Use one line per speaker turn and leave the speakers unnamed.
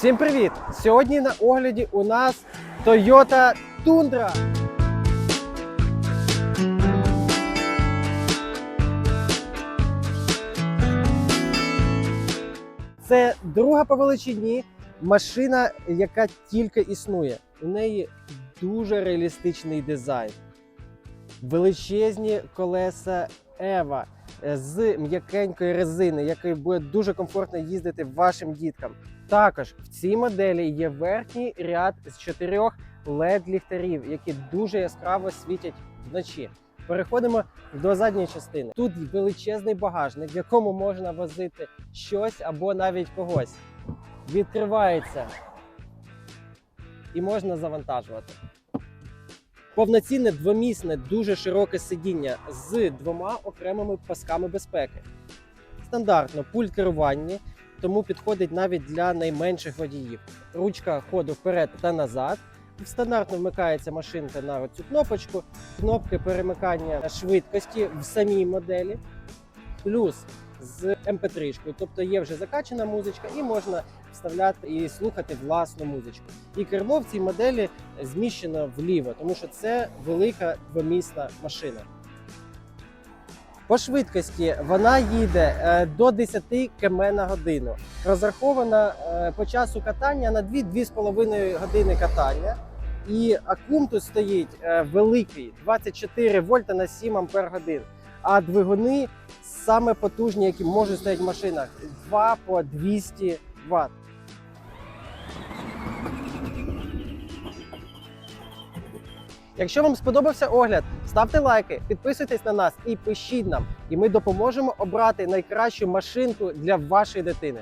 Всім привіт! Сьогодні на огляді у нас Toyota Tundra. Це друга по величині машина, яка тільки існує. У неї дуже реалістичний дизайн. Величезні колеса Ева з м'якенької резини, якою буде дуже комфортно їздити вашим діткам. Також в цій моделі є верхній ряд з чотирьох led ліхтарів, які дуже яскраво світять вночі. Переходимо до задньої частини. Тут величезний багажник, в якому можна возити щось або навіть когось. Відкривається і можна завантажувати. Повноцінне двомісне, дуже широке сидіння з двома окремими пасками безпеки. Стандартно пульт керування, тому підходить навіть для найменших водіїв. Ручка ходу вперед та назад. Стандартно вмикається машинка на цю кнопочку, кнопки перемикання швидкості в самій моделі, плюс з MP3, тобто є вже закачана музичка, і можна вставляти і слухати власну музичку. І кермо в цій моделі зміщено вліво, тому що це велика двомісна машина. По швидкості вона їде е, до 10 км на годину. Розрахована е, по часу катання на 2-2,5 години катання. І акум тут стоїть е, великий 24 вольта на 7 ампер годин. А двигуни саме потужні, які можуть стояти в машинах, 2 по 200 Вт. Якщо вам сподобався огляд, ставте лайки, підписуйтесь на нас і пишіть нам, і ми допоможемо обрати найкращу машинку для вашої дитини.